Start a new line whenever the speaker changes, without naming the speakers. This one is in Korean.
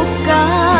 不敢。